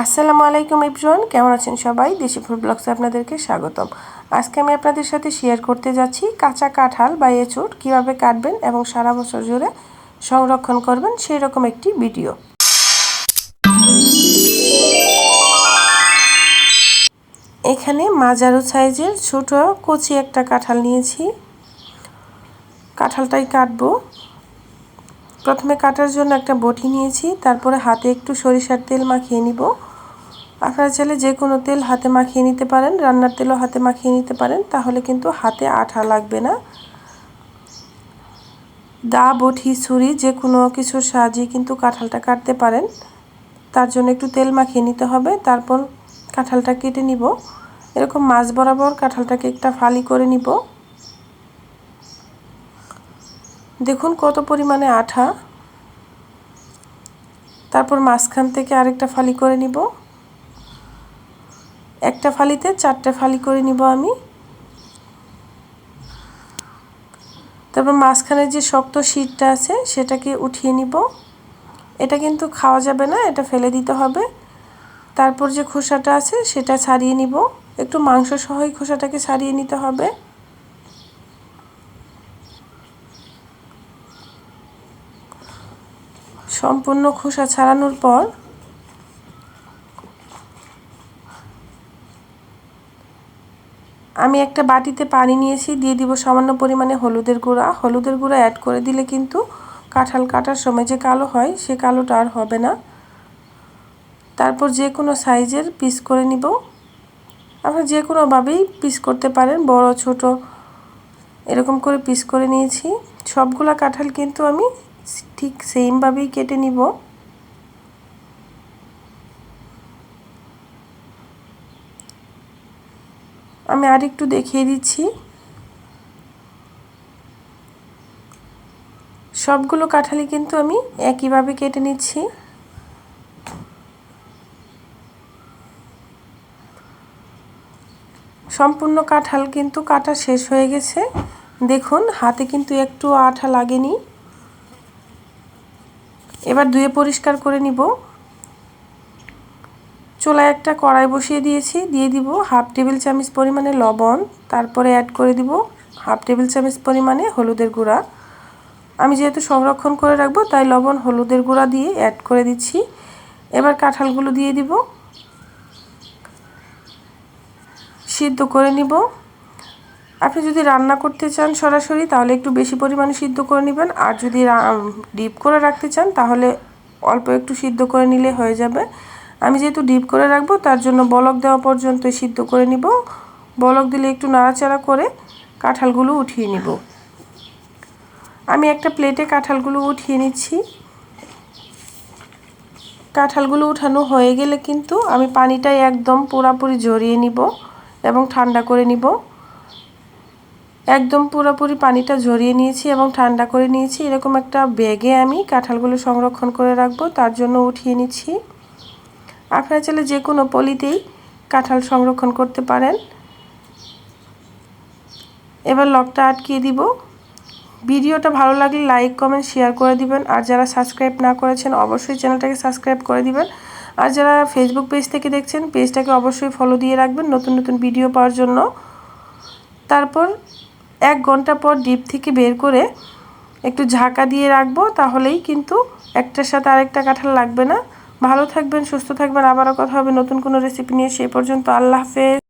আসসালামু আলাইকুম ইব্রন, কেমন আছেন সবাই? দেশি ফুড ব্লগসে আপনাদেরকে স্বাগতম। আজকে আমি আপনাদের সাথে শেয়ার করতে যাচ্ছি কাঁচা কাঁঠাল বা এঁচুট কীভাবে কাটবেন এবং সারা বছর জুড়ে সংরক্ষণ করবেন সেই রকম একটি ভিডিও এখানে মাজারো সাইজের ছোট কচি একটা কাঁঠাল নিয়েছি। কাঁঠালটাই কাটবো। প্রথমে কাটার জন্য একটা বটি নিয়েছি, তারপরে হাতে একটু সরিষার তেল মাখিয়ে নিব। আপনারা চাইলে যে কোনো তেল হাতে মাখিয়ে নিতে পারেন, রান্নার তেলও হাতে মাখিয়ে নিতে পারেন, তাহলে কিন্তু হাতে আঠা লাগবে না। দা, বটি, ছুরি, যে কোনো কিছুর সাহায্যে কিন্তু কাঁঠালটা কাটতে পারেন। তার জন্য একটু তেল মাখিয়ে নিতে হবে, তারপর কাঁঠালটা কেটে নিব। এরকম মাছ বরাবর কাঁঠালটাকে একটা ফালি করে নিব। দেখুন কত পরিমাণে আঠা। তারপর মাঝখান থেকে আরেকটা ফালি করে নিব। একটা ফালিতে চারটে ফালি করে নিব আমি। তারপর মাঝখানে যে শক্ত শীতটা আছে, সেটাকে উঠিয়ে নিব। এটা কিন্তু খাওয়া যাবে না, এটা ফেলে দিতে হবে। তারপর যে খোসাটা আছে, সেটা ছাড়িয়ে নিব। একটু মাংস সহই খোসাটাকে ছাড়িয়ে নিতে হবে। সম্পূর্ণ খোসা ছাড়ানোর পর আমি একটা বাটিতে পানি নিয়েছি, দিয়ে দিব সামান্য পরিমাণে হলুদের গুঁড়া। হলুদের গুঁড়া অ্যাড করে দিলে কিন্তু কাঁঠাল কাটার সময় যে কালো হয়, সে কালোটা আর হবে না। তারপর যে কোনো সাইজের পিস করে নিব। আপনার যে কোনোভাবেই পিস করতে পারেন, বড়, ছোট, এরকম করে পিস করে নিয়েছি। সবগুলা কাঁঠাল কিন্তু আমি ঠিক সেমভাবেই কেটে নিব। আমি আর একটু দেখিয়ে দিচ্ছি। সবগুলো কাঁঠালি কিন্তু আমি একইভাবে কেটে নিচ্ছি। সম্পূর্ণ কাঁঠাল কিন্তু কাটা শেষ হয়ে গেছে। দেখুন, হাতে কিন্তু একটু আঠা লাগেনি। এবার ধুয়ে পরিষ্কার করে নিব। চোলায় একটা কড়াই বসিয়ে দিয়েছি, দিয়ে দিব হাফ টেবিল চামচ পরিমাণে লবণ, তারপরে অ্যাড করে দিব হাফ টেবিল চামচ পরিমাণে হলুদের গুঁড়া। আমি যেহেতু সংরক্ষণ করে রাখব, তাই লবণ, হলুদের গুঁড়া দিয়ে অ্যাড করে দিচ্ছি। এবার কাঁঠালগুলো দিয়ে দিব। সিদ্ধ করে নিব। আপনি যদি রান্না করতে চান সরাসরি, তাহলে একটু বেশি পরিমাণে সিদ্ধ করে নেবেন। আর যদি ডিপ করে রাখতে চান, তাহলে অল্প একটু সিদ্ধ করে নিলে হয়ে যাবে। আমি যেহেতু ডিপ করে রাখব, তার জন্য বলক দেওয়া পর্যন্ত সিদ্ধ করে নিব। বলক দিলে একটু নাড়াচাড়া করে কাঁঠালগুলো উঠিয়ে নিব। আমি একটা প্লেটে কাঁঠালগুলো উঠিয়ে নিচ্ছি। কাঁঠালগুলো উঠানো হয়ে গেলে কিন্তু আমি পানিটাই একদম পুরাপুরি জড়িয়ে নিব এবং ঠান্ডা করে নিব। একদম পুরোপুরি পানিটা ঝরিয়ে নিয়েছি এবং ঠান্ডা করে নিয়েছি। এরকম একটা ব্যাগে আমি কাঁঠালগুলো সংরক্ষণ করে রাখব, তার জন্য উঠিয়ে নিচ্ছি। আপনারা চাইলে যে কোনো পলিতেই কাঁঠাল সংরক্ষণ করতে পারেন। এবার লকটা আটকিয়ে দিব। ভিডিওটা ভালো লাগলে লাইক, কমেন্ট, শেয়ার করে দিবেন। আর যারা সাবস্ক্রাইব না করেছেন, অবশ্যই চ্যানেলটাকে সাবস্ক্রাইব করে দিবেন। আর যারা ফেসবুক পেজ থেকে দেখছেন পেজটাকে অবশ্যই ফলো দিয়ে রাখবেন নতুন নতুন ভিডিও পাওয়ার জন্য। তারপর এক ঘণ্টা পর ডিপ থেকে বের করে একটু ঝাঁকা দিয়ে রাখব, তাহলেই কিন্তু একটার সাথে আরেকটা কাঁঠাল লাগবে না। ভালো থাকবেন, সুস্থ থাকবেন, আবারও কথা হবে নতুন কোনো রেসিপি নিয়ে সেই পর্যন্ত আল্লাহ হাফেজ।